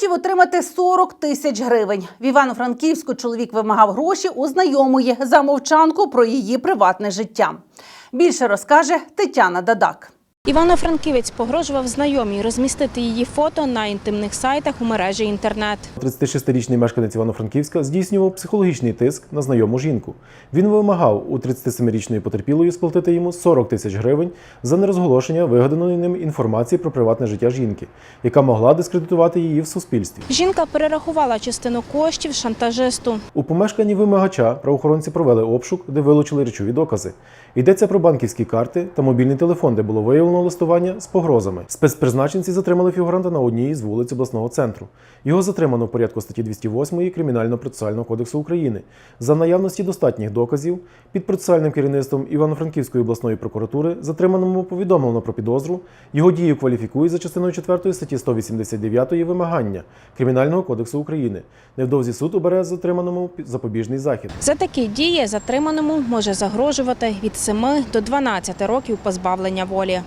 Хотів отримати 40 тисяч гривень. В Івано-Франківську чоловік вимагав гроші у знайомої за мовчанку про її приватне життя. Більше розкаже Тетяна Дадак. Івано-Франківець погрожував знайомій розмістити її фото на інтимних сайтах у мережі інтернет. 36-річний мешканець Івано-Франківська здійснював психологічний тиск на знайому жінку. Він вимагав у 37-річної потерпілої сплатити йому 40 тисяч гривень за нерозголошення вигаданої ним інформації про приватне життя жінки, яка могла дискредитувати її в суспільстві. Жінка перерахувала частину коштів шантажисту. У помешканні вимагача правоохоронці провели обшук, де вилучили речові докази. Йдеться про банківські карти та мобільний телефон, де було виявлено листування з погрозами. Спецпризначенці затримали фігуранта на одній із вулиць обласного центру. Його затримано в порядку статті 208 Кримінально-процесуального кодексу України за наявності достатніх доказів. Під процесуальним керівництвом Івано-Франківської обласної прокуратури затриманому повідомлено про підозру. Його дію кваліфікують за частиною 4 статті 189 вимагання Кримінального кодексу України. Невдовзі суд обере затриманому запобіжний захід. За такі дії затриманому може загрожувати від 7 до 12 років позбавлення волі.